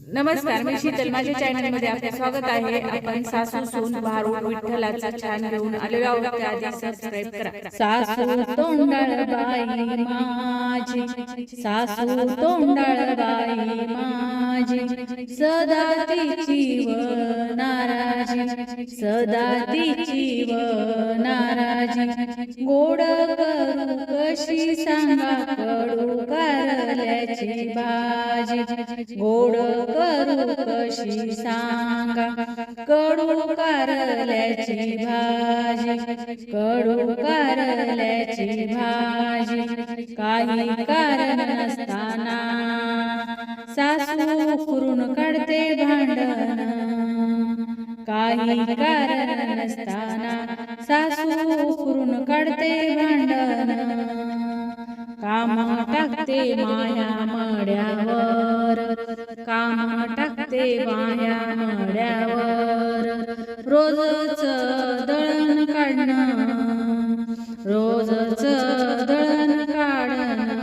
नमस्कार मी शीतल. माझ्या चॅनलमध्ये आपले स्वागत आहे. आपण सासू सून भारूड विठ्ठलाचा छान घेऊन आलेलो आहोत त्याआधी सबस्क्राईब करा. सासू तोंडाळ बाई माझी. सासू तोंडाळ बाई माझी. सदा तिची व नाराजी. सदा तिची व नाराजी. गोड कशी सांगा कडू कारल्याची भाजी कडू कारल्याची भाजी काही कारण नसताना सासू करून काढते भांडण. काही कारण नसताना सासू करून काढते भांडण. काम टाकते माया मड्यावर. ते टाकते मड्यावर रोजच दळण काढणं रोजच दळण काढणं.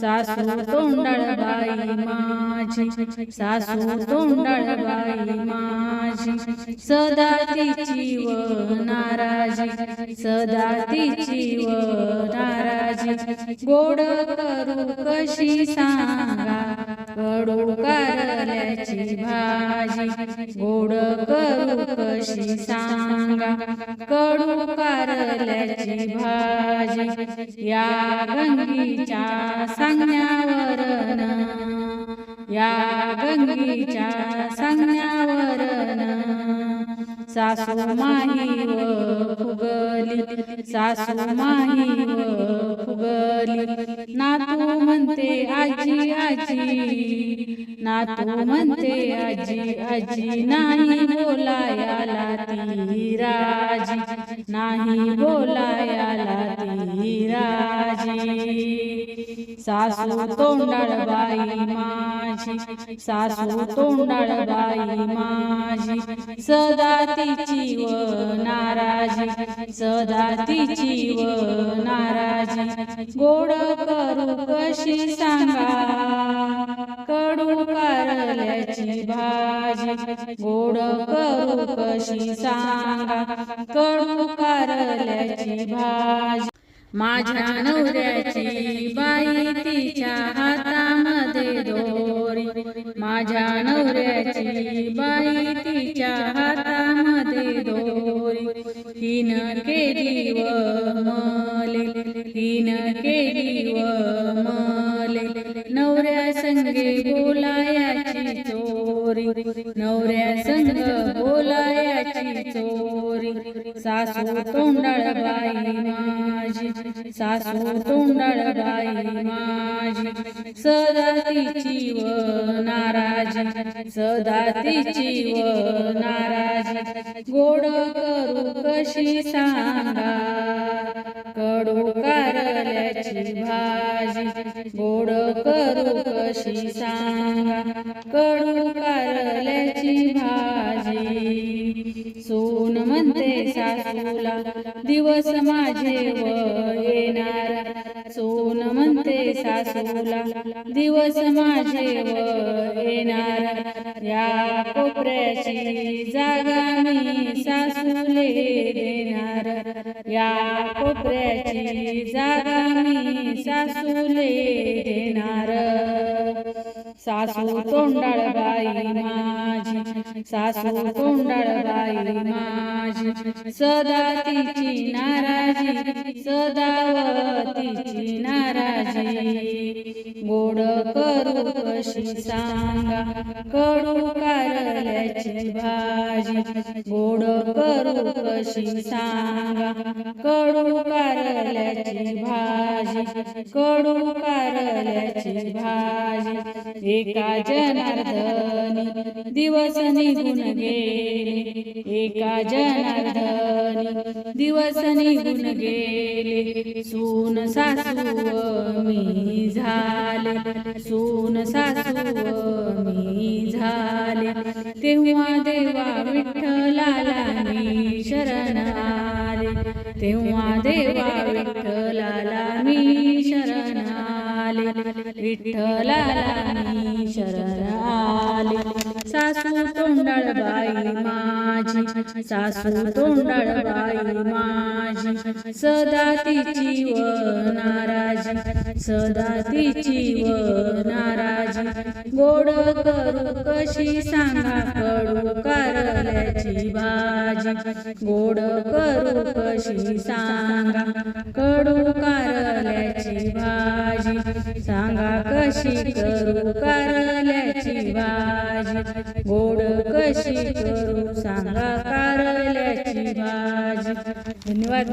सासू तोंडाळ बाई माझी सासू तोंडाळ बाई माझी. सदा तिची व नाराजी सदा तिची व नाराजी. गोड करू कशी सांगा? कडू कारल्याची भाजी गोड करू कशी सांगा. कडू कारल्याची भाजी या गंगीच्या सांगण्यावरन. या गंगीच्या सांगण्यावरन. सासू माही व फुगली सासू माही व फुगली नातू म्हणते आजी आजी नातू म्हणते आजी आजी नाही बोलायाला ती राजी नाही बोलायाला ती राजी. सासू तोंडाळ बाई माझी सासू तोंडाळ बाई सदा तिची व नाराजी सदा तिची व नाराजी. गोड करू कशी सांगा? कडू कारल्याची भाजी. गोड करू कशी सांगा? कडू कारल्याची भाजी. माझ्या नवऱ्याची बाई तिच्या हात हातामध्ये दोरी माझ्या नवऱ्याची बाई तिच्या हातामध्ये दोरी. हिन केली व मले हिन केली व मले. बोलायाची चोरी. नवऱ्या संग बोलायाची चोरी. सासू तोंडाळ बाई माझी. सासू तोंडाळ बाई माझी. सदा तिची व नाराजी. सदा तिची व नाराजी. गोड करू कशी सांगा? कारल्याची भाजी गोड करू कशी सांगा? कडू कारल्याची भाजी. सोन म्हणते सासूला दिवस माझे व येणार. सासूला दिवस माझे येणार. या कोपऱ्याची जागा मी सासूले देणार. या कोपऱ्याची जागा मी सासूले देणार. सासू तोंडाळ बाई माझी. सासू तोंडाळ बाई माझी. सदा तिची नाराजी सदा तिची नाराजी. गोड करू कशी सांगा कडू कारल्याची भाजी. गोड करू कशी सांगा कडू कारल्याची भाजी. कडू कारल्याची भाजी. एका जनार्दनी दिवस निघून गेले. एका जनार्दनी दिवस निघून गेले. सून सासू मी झाले. सून सासू मी झाले. तेव्हा देवा विठ्ठलाला मी शरण आले. तेव्हा देवा विठ्ठलाला मी शरण आले सासू तोंडाळ बाई माझी सासू तोंडाळ बाई माझी. सदा तिची व नाराजी सदा तिची व नाराजी. गोड करू कशी सांगा कडू कारल्याची भाजी. गोड करू कशी सांगा कडू सांगा कशी करू कारल्याची भाजी गोड कशी करू सांगा कारल्याची भाजी धन्यवाद